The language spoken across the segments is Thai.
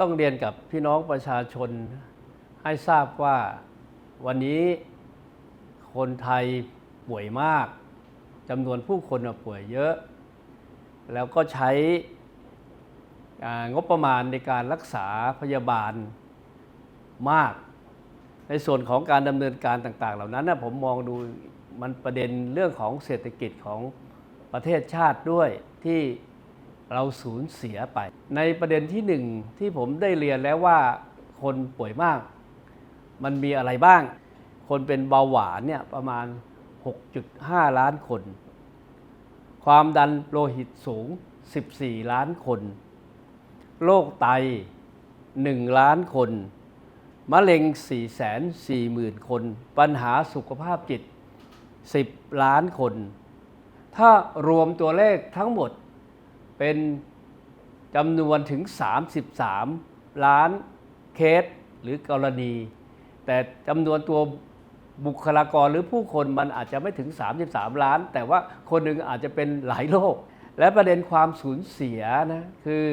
ต้องเรียนกับพี่น้องประชาชนให้ทราบว่าวันนี้คนไทยป่วยมากจำนวนผู้คนป่วยเยอะ แล้วก็ใช้งบประมาณในการรักษาพยาบาลมาก ในส่วนของการดำเนินการต่าง ๆ เหล่านั้นนะผมมองดูมันประเด็นเรื่องของเศรษฐกิจของประเทศชาติด้วยที่ เราสูญเสียไป ในประเด็นที่หนึ่งที่ผมได้เรียนแล้วว่าคนป่วยมาก มันมีอะไรบ้าง คนเป็นเบาหวานเนี่ยประมาณ 6.5 ล้านคน ความดันโลหิตสูง 14 ล้านคน โรคไต 1 ล้านคน มะเร็ง 4 4 0 0 0 0 คน ปัญหาสุขภาพจิต 10 ล้านคน ถ้ารวมตัวเลขทั้งหมด เป็นจำนวนถึง 33 ล้านเคสหรือกรณี แต่จำนวนตัวบุคลากรหรือผู้คนมันอาจจะไม่ถึง 33 ล้าน แต่ว่าคนหนึ่งอาจจะเป็นหลายโรคและประเด็นความสูญเสียนะคือ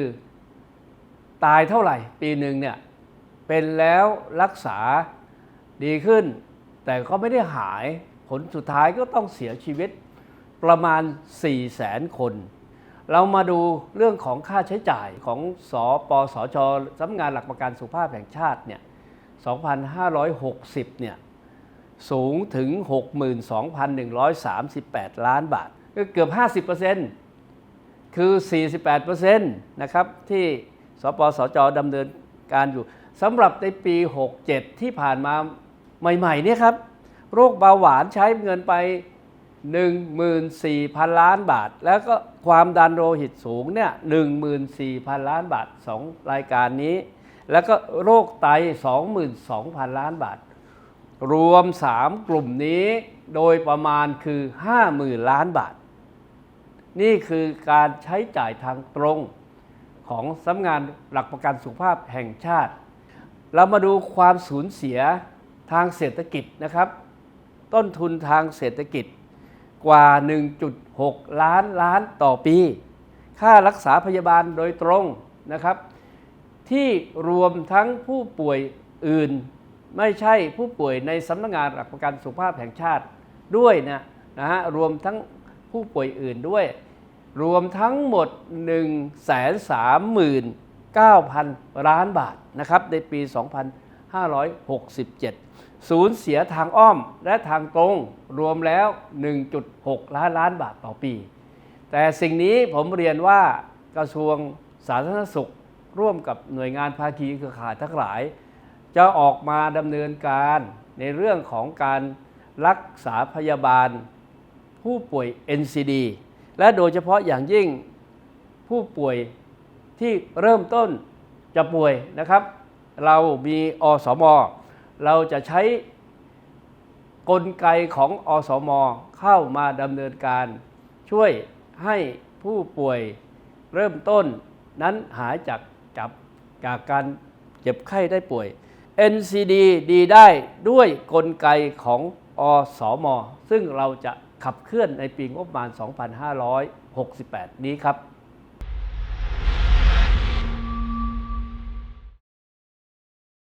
ตายเท่าไหร่ปีหนึ่งเนี่ยเป็นแล้วรักษาดีขึ้น แต่ก็ไม่ได้หายผลสุดท้ายก็ต้องเสียชีวิตประมาณ 4 0 0แสนคน เรามาดูเรื่องของค่าใช้จ่ายของสอปสชสำนักงานหลักประกันสุขภาพแห่งชาติเนี่ย 2,560 เนี่ย สูงถึง 62,138 ล้านบาท ก็เกือบ 50%คือ 48%นะครับ ที่สปสจดำเนินการอยู่สำหรับในปี 67 ที่ผ่านมาใหม่ๆเนี่ยครับ โรคเบาหวานใช้เงินไป 14,000 ล้านบาท แล้วก็ความดันโลหิตสูงเนี่ย14,000 ล้านบาท 2 รายการนี้ แล้วก็โรคไต 22,000 ล้านบาท รวม 3 กลุ่มนี้โดยประมาณคือ 50,000 ล้านบาท นี่คือการใช้จ่ายทางตรงของสำนักงานหลักประกันสุขภาพแห่งชาติ เรามาดูความสูญเสียทางเศรษฐกิจนะครับ ต้นทุนทางเศรษฐกิจ กว่า 1.6 ล้านล้านต่อปี ค่ารักษาพยาบาลโดยตรงนะครับ ที่รวมทั้งผู้ป่วยอื่น ไม่ใช่ผู้ป่วยในสำนักงานหลักประกันสุขภาพแห่งชาติด้วยนะนะฮะรวมทั้งผู้ป่วยอื่นด้วย รวมทั้งหมด 1 3 9 0 0 0 ล้านบาทนะครับในปี 2 0 2567 สูญเสียทางอ้อมและทางตรงรวมแล้ว 1.6 ล้านล้านบาทต่อปี แต่สิ่งนี้ผมเรียนว่ากระทรวงสาธารณสุข ร่วมกับหน่วยงานภาคีเครือข่ายทั้งหลาย จะออกมาดำเนินการในเรื่องของการรักษาพยาบาล ผู้ป่วย NCD และโดยเฉพาะอย่างยิ่งผู้ป่วยที่เริ่มต้นจะป่วยนะครับ เรามีอสม เราจะใช้กลไกของอสม เข้ามาดำเนินการ ช่วยให้ผู้ป่วยเริ่มต้นนั้นหายจากจับจากการเจ็บไข้ได้ป่วย NCD ดีได้ด้วยกลไกของอสม ซึ่งเราจะขับเคลื่อนในปีงบประมาณ 2568 นี้ครับ